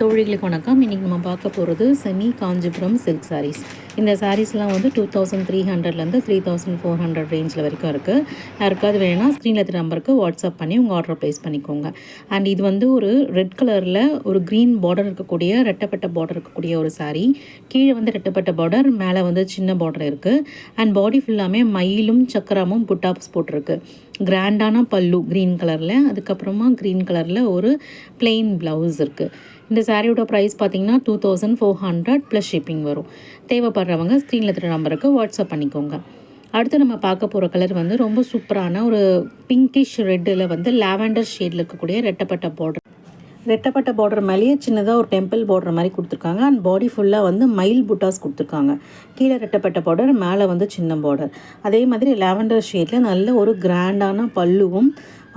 தோழிகளுக்கு வணக்கம். இன்றைக்கி நம்ம பார்க்க போகிறது செமி காஞ்சிபுரம் சில்க் சாரீஸ் இந்த சாரீஸ்லாம் வந்து டூ தௌசண்ட் த்ரீ ஹண்ட்ரட்லேருந்து த்ரீ தௌசண்ட் ஃபோர் ஹண்ட்ரட் ரேஞ்சில் வரைக்கும் இருக்குது யாருக்காவது வேணும்னா ஸ்க்ரீனில் இருக்கிற நம்பருக்கு வாட்ஸ்அப் பண்ணி உங்கள் ஆர்டர் ப்ளேஸ் பண்ணிக்கோங்க. அண்ட் இது வந்து ஒரு ரெட் கலரில் ஒரு க்ரீன் பார்டர் இருக்கக்கூடிய ரெட்டப்பட்ட பார்டர் இருக்கக்கூடிய ஒரு சாரீ கீழே வந்து ரெட்டப்பட்ட பார்டர் மேலே வந்து சின்ன பார்டர் இருக்குது அண்ட் பாடி ஃபுல்லாமே மயிலும் சக்கரமும் புட்டாப்ஸ் போட்டிருக்கு. கிராண்டான பல்லு க்ரீன் கலரில் அதுக்கப்புறமா க்ரீன் கலரில் ஒரு ப்ளெயின் ப்ளவுஸ் இருக்குது இந்த சாரியோட ப்ரைஸ் பார்த்தீங்கன்னா two thousand four hundred plus shipping வரும். தேவைப்படுறவங்க ஸ்க்ரீனில் திரு நம்பருக்கு வாட்ஸ்அப் பண்ணிக்கோங்க. அடுத்து நம்ம பார்க்க போகிற கலர் வந்து ரொம்ப சூப்பரான ஒரு பிங்கிஷ் ரெட்டில் வந்து லாவெண்டர் ஷேடில் இருக்கக்கூடிய ரெட்டப்பட்ட பார்டர் ரெட்டப்பட்ட பார்டர் மேலேயே சின்னதாக ஒரு டெம்பிள் பார்டர் மாதிரி கொடுத்துருக்காங்க. அண்ட் பாடி ஃபுல்லாக வந்து மயில் புட்டாஸ் கொடுத்துருக்காங்க. கீழே ரெட்டப்பட்ட பார்டர் மேலே வந்து சின்ன பார்டர் அதே மாதிரி லாவெண்டர் ஷேடில் நல்ல ஒரு கிராண்டான பல்லுவும்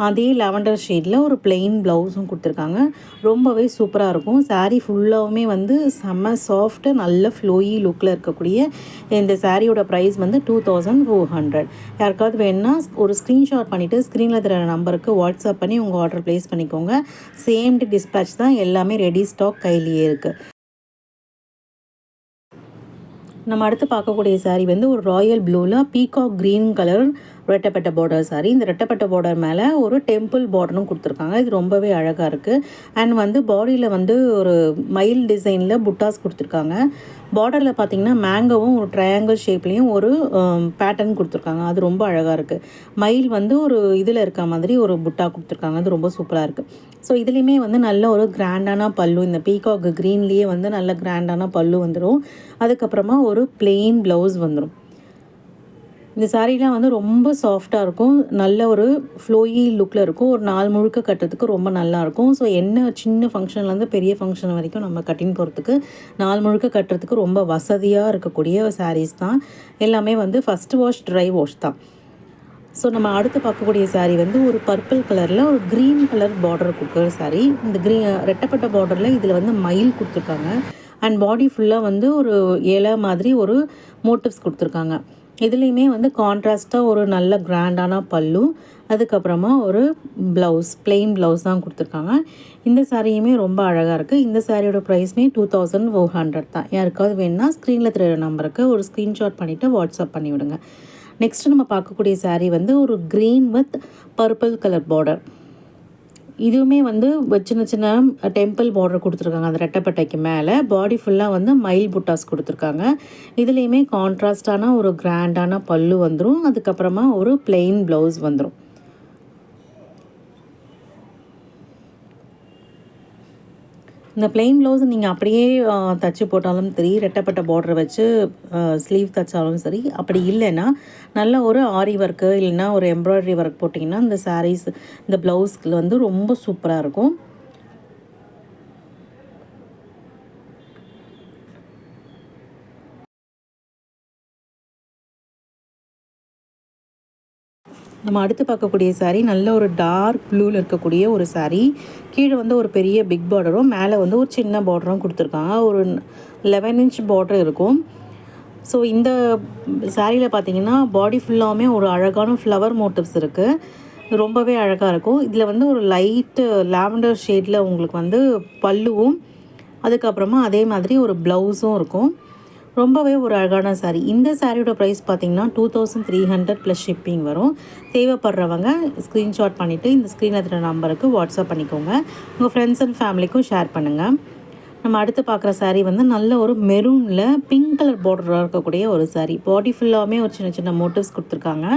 அதே லாவெண்டர் ஷேடில் ஒரு பிளெயின் ப்ளவுஸும் கொடுத்துருக்காங்க. ரொம்பவே சூப்பராக இருக்கும். saree ஃபுல்லாகவுமே வந்து செம்ம சாஃப்ட்டு நல்ல ஃப்ளோயி லுக்கில் இருக்கக்கூடிய இந்த சாரியோட ப்ரைஸ் வந்து டூ தௌசண்ட் ஃபோர் ஹண்ட்ரட் யாருக்காவது வேணுன்னா ஒரு ஸ்க்ரீன்ஷாட் பண்ணிவிட்டு ஸ்க்ரீனில் தர நம்பருக்கு வாட்ஸ்அப் பண்ணி உங்கள் ஆர்டர் ப்ளேஸ் பண்ணிக்கோங்க. சேம் டு டிஸ்பேச் தான் எல்லாமே ரெடி ஸ்டாக் கையிலேயே இருக்குது நம்ம அடுத்து பார்க்கக்கூடிய saree வந்து ஒரு ராயல் ப்ளூவில் பீகாக் க்ரீன் கலர் ரெட்டப்பட்ட பார்டர் சாரி இந்த ரெட்டப்பட்ட பார்டர் மேலே ஒரு டெம்பிள் பார்டரும் கொடுத்துருக்காங்க. இது ரொம்பவே அழகாக இருக்குது அண்ட் வந்து பாடியில் வந்து ஒரு மயில் டிசைனில் புட்டாஸ் கொடுத்துருக்காங்க. பார்டரில் பார்த்தீங்கன்னா மேங்கோவும் ஒரு ட்ரையாங்கிள் ஷேப்லேயும் ஒரு um, பேட்டர்ன் கொடுத்துருக்காங்க. அது ரொம்ப அழகாக இருக்குது மயில் வந்து ஒரு இதில் இருக்க மாதிரி ஒரு புட்டா கொடுத்துருக்காங்க. அது ரொம்ப சூப்பராக இருக்குது ஸோ இதுலேயுமே வந்து நல்ல ஒரு கிராண்டான பல்லு இந்த பீகாக் க்ரீன்லேயே வந்து நல்ல கிராண்டான பல்லு வந்துடும் அதுக்கப்புறமா ஒரு பிளெயின் ப்ளவுஸ் வந்துடும் இந்த சாரீலாம் வந்து ரொம்ப சாஃப்டாக இருக்கும். நல்ல ஒரு ஃப்ளோயி லுக்கில் இருக்கும். ஒரு நாள் முழுக்க கட்டுறதுக்கு ரொம்ப நல்லா இருக்கும் ஸோ என்ன சின்ன ஃபங்க்ஷன்லேருந்து பெரிய ஃபங்க்ஷன் வரைக்கும் நம்ம கட்டின்னு போகிறதுக்கு நாள் முழுக்க கட்டுறதுக்கு ரொம்ப வசதியாக இருக்கக்கூடிய சாரீஸ் தான். எல்லாமே வந்து ஃபஸ்ட் வாஷ் ட்ரை வாஷ் தான். ஸோ நம்ம அடுத்து பார்க்கக்கூடிய saree வந்து ஒரு பர்பிள் கலரில் ஒரு க்ரீன் கலர் பார்டர் கொடுக்குற saree. இந்த க்ரீ ரெட்டப்பட்ட பார்டரில் இதில் வந்து மயில் கொடுத்துருக்காங்க. அண்ட் பாடி ஃபுல்லாக வந்து ஒரு இலை மாதிரி ஒரு மோட்டிவ்ஸ் கொடுத்துருக்காங்க. இதுலேயுமே வந்து கான்ட்ராஸ்ட்டாக ஒரு நல்ல கிராண்டான பல்லு அதுக்கப்புறமா ஒரு ப்ளவுஸ் பிளெயின் ப்ளவுஸ் தான் கொடுத்துருக்காங்க. இந்த சாரியுமே ரொம்ப அழகாக இருக்குது இந்த சாரியோட ப்ரைஸ்மே டூ தௌசண்ட் ஃபோர் ஹண்ட்ரட் தான். யாருக்காவது வேணால் ஸ்க்ரீனில் தெரியுற நம்பருக்கு ஒரு ஸ்க்ரீன்ஷாட் பண்ணிவிட்டு வாட்ஸ்அப் பண்ணிவிடுங்க. நெக்ஸ்ட்டு நெக்ஸ்ட் நம்ம பார்க்கக்கூடிய saree வந்து ஒரு green with purple colour border இதுவுமே வந்து சின்ன சின்ன டெம்பிள் பார்டர் கொடுத்துருக்காங்க. அந்த ரெட்டைப்பட்டைக்கு மேலே. பாடி ஃபுல்லாக வந்து மயில் புட்டாஸ் கொடுத்துருக்காங்க. இதுலேயுமே கான்ட்ராஸ்டான ஒரு கிராண்டான பல்லு வந்துடும் அதுக்கப்புறமா ஒரு பிளெயின் ப்ளவுஸ் வந்துடும் இந்த பிளெயின் ப்ளவுஸ் நீங்கள் அப்படியே தச்சு போட்டாலும் சரி ரெட்டப்பட்ட பார்டர் வச்சு ஸ்லீவ் தைச்சாலும் சரி அப்படி இல்லைன்னா நல்ல ஒரு ஆரி ஒர்க்கு இல்லைன்னா ஒரு எம்ப்ராய்டரி ஒர்க் போட்டிங்கன்னா இந்த சாரீஸ் இந்த ப்ளவுஸ்க்கு வந்து ரொம்ப சூப்பராக இருக்கும். நம்ம அடுத்து பார்க்கக்கூடிய சாரீ நல்ல ஒரு டார்க் ப்ளூவில் இருக்கக்கூடிய ஒரு சாரீ கீழே வந்து ஒரு பெரிய பிக் பார்டரும் மேலே வந்து ஒரு சின்ன பார்டரும் கொடுத்துருக்காங்க. ஒரு லெவன் இன்ச் பார்டர் இருக்கும். ஸோ இந்த சாரியில் பார்த்தீங்கன்னா பாடி ஃபுல்லாகவுமே ஒரு அழகான ஃப்ளவர் மோட்டிவ்ஸ் இருக்குது ரொம்பவே அழகாக இருக்கும். இதில் வந்து ஒரு லைட்டு லாவெண்டர் ஷேடில் உங்களுக்கு வந்து பல்லுவும் அதுக்கப்புறமா அதே மாதிரி ஒரு ப்ளவுஸும் இருக்கும். ரொம்பவே ஒரு அழகான சாரீ இந்த சாரியோட ப்ரைஸ் பார்த்தீங்கன்னா two thousand three hundred plus shipping வரும். தேவைப்படுறவங்க ஸ்க்ரீன்ஷாட் பண்ணிவிட்டு இந்த ஸ்க்ரீன் இருக்கிற நம்பருக்கு வாட்ஸ்அப் பண்ணிக்கோங்க. உங்கள் ஃப்ரெண்ட்ஸ் அண்ட் ஃபேமிலிக்கும் ஷேர் பண்ணுங்கள் நம்ம அடுத்து பார்க்குற சாரீ வந்து நல்ல ஒரு மெரூனில் பிங்க் கலர் பார்டராக இருக்கக்கூடிய ஒரு சாரீ பாடி ஃபுல்லாகவே ஒரு சின்ன சின்ன மோட்டிவ்ஸ் கொடுத்துருக்காங்க.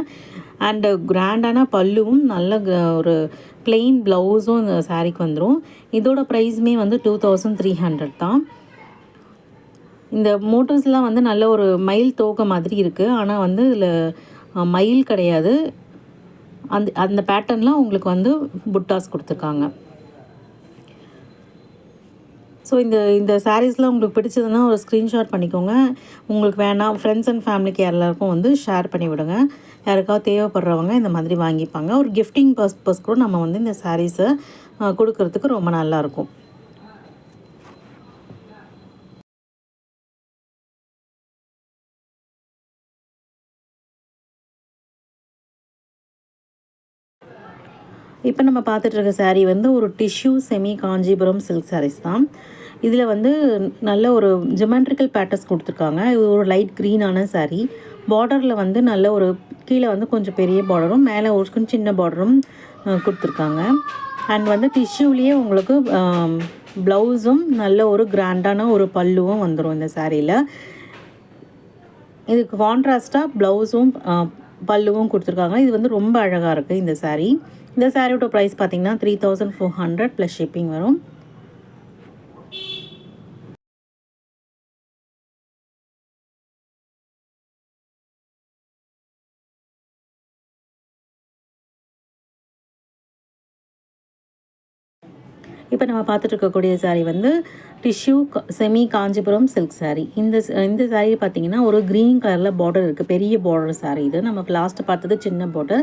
அண்டு கிராண்டான பல்லுவும் நல்ல ஒரு பிளெயின் ப்ளவுஸும் இந்த சாரீக்கு வந்துடும் இதோட ப்ரைஸுமே வந்து டூ தௌசண்ட் த்ரீ ஹண்ட்ரட் தான். இந்த மோட்டர்ஸ்லாம் வந்து நல்ல ஒரு மயில் தோகை மாதிரி இருக்குது ஆனால் வந்து இதில் மயில் கிடையாது. அந்த அந்த பேட்டர்ன்லாம் உங்களுக்கு வந்து புட்டாஸ் கொடுத்துருக்காங்க. ஸோ இந்த இந்த சாரீஸ்லாம் உங்களுக்கு பிடிச்சதுன்னா ஒரு ஸ்க்ரீன்ஷாட் பண்ணிக்கோங்க. உங்களுக்கு வேணாம் ஃப்ரெண்ட்ஸ் அண்ட் ஃபேமிலிக்கு எல்லாருக்கும் வந்து ஷேர் பண்ணி விடுங்க. யாருக்காவது தேவைப்படுறவங்க இந்த மாதிரி வாங்கிப்பாங்க. ஒரு கிஃப்டிங் பர்ஸ் கூட நம்ம வந்து இந்த சாரீஸை கொடுக்கறதுக்கு ரொம்ப நல்லாயிருக்கும் இப்போ நம்ம பார்த்துட்டு இருக்க வந்து ஒரு tissue semi Kanchipuram silk sarees தான். இதில் வந்து நல்ல ஒரு ஜெமெண்ட்ரிக்கல் பேட்டர்ஸ் கொடுத்துருக்காங்க. இது ஒரு லைட் க்ரீனான சாரீ பார்டரில் வந்து நல்ல ஒரு கீழே வந்து கொஞ்சம் பெரிய பார்டரும் மேலே ஒரு கொஞ்சம் சின்ன பார்டரும் கொடுத்துருக்காங்க. அண்ட் வந்து டிஷ்யூலேயே உங்களுக்கு ப்ளவுஸும் நல்ல ஒரு கிராண்டான ஒரு பல்லுவும் வந்துடும் இந்த சாரியில் இதுக்கு கான்ட்ராஸ்டாக ப்ளவுஸும் பல்லுவும் கொடுத்துருக்காங்க. இது வந்து ரொம்ப அழகாக இருக்குது இந்த சாரீ இந்த சாரியோட ப்ரைஸ் பார்த்தீங்கன்னா three thousand four hundred plus shipping வரும். இப்போ நம்ம பார்த்துட்டு இருக்கக்கூடிய சாரீ வந்து tissue semi Kanchipuram silk sari இந்த இந்த சாரீ பார்த்தீங்கன்னா ஒரு க்ரீன் கலரில் பார்டர் இருக்குது பெரிய பார்டர் சாரீ இது. நம்ம லாஸ்ட்டு பார்த்தது சின்ன பார்டர்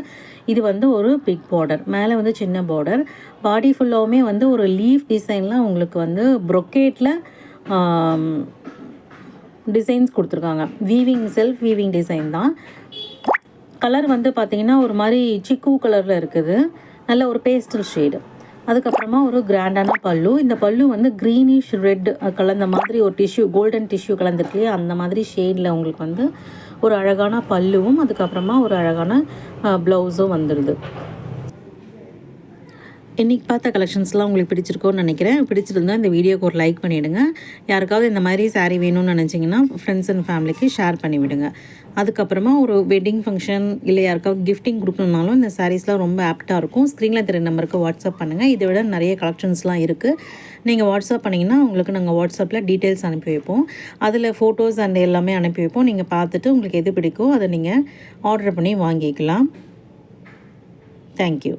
இது வந்து ஒரு பிக் பார்டர் மேலே வந்து சின்ன பார்டர் பாடி ஃபுல்லாகவுமே வந்து ஒரு லீஃப் டிசைன்லாம் உங்களுக்கு வந்து ப்ரொக்கேட்டில் டிசைன்ஸ் கொடுத்துருக்காங்க. வீவிங் செல்ஃப் வீவிங் டிசைன் தான். கலர் வந்து பார்த்தீங்கன்னா ஒரு மாதிரி சிக்கு கலரில் இருக்குது. நல்ல ஒரு பேஸ்டல் ஷேடு அதுக்கப்புறமா ஒரு கிராண்டான பல்லு. இந்த பல்லு வந்து க்ரீனிஷ் ரெட் கலந்த மாதிரி ஒரு டிஷ்யூ கோல்டன் டிஷ்யூ கலந்துருக்கு இல்லையா? அந்த மாதிரி ஷேடில் உங்களுக்கு வந்து ஒரு அழகான பல்லுவும் அதுக்கப்புறமா ஒரு அழகான ப்ளவுஸும் வந்துடுது இன்றைக்கி பார்த்த கலெக்ஷன்ஸ்லாம் உங்களுக்கு பிடிச்சிருக்கோன்னு நினைக்கிறேன். பிடிச்சிருந்தா இந்த வீடியோக்கு ஒரு லைக் பண்ணிவிடுங்க யாருக்காவது இந்த மாதிரி சாரீ வேணும்னு நினச்சிங்கன்னா ஃப்ரெண்ட்ஸ் அண்ட் ஃபேமிலிக்கு ஷேர் பண்ணிவிடுங்க. அதுக்கப்புறமா ஒரு வெட்டிங் ஃபங்க்ஷன் இல்லை யாருக்காவது கிஃப்டிங் கொடுக்கணுன்னாலும் இந்த சாரீஸ்லாம் ரொம்ப ஆப்டாக இருக்கும். ஸ்க்ரீனில் தெரிய நம்பருக்கு வாட்ஸ்அப் பண்ணுங்கள் இதை விட நிறைய கலெக்ஷன்ஸ்லாம் இருக்குது நீங்கள் வாட்ஸ்அப் பண்ணிங்கன்னா உங்களுக்கு நாங்கள் வாட்ஸ்அப்பில் டீட்டெயில்ஸ் அனுப்பி வைப்போம். அதில் ஃபோட்டோஸ் அண்ட் எல்லாமே அனுப்பி வைப்போம். நீங்கள் பார்த்துட்டு உங்களுக்கு எது பிடிக்கோ அதை நீங்கள் ஆர்டர் பண்ணி வாங்கிக்கலாம். தேங்க்யூ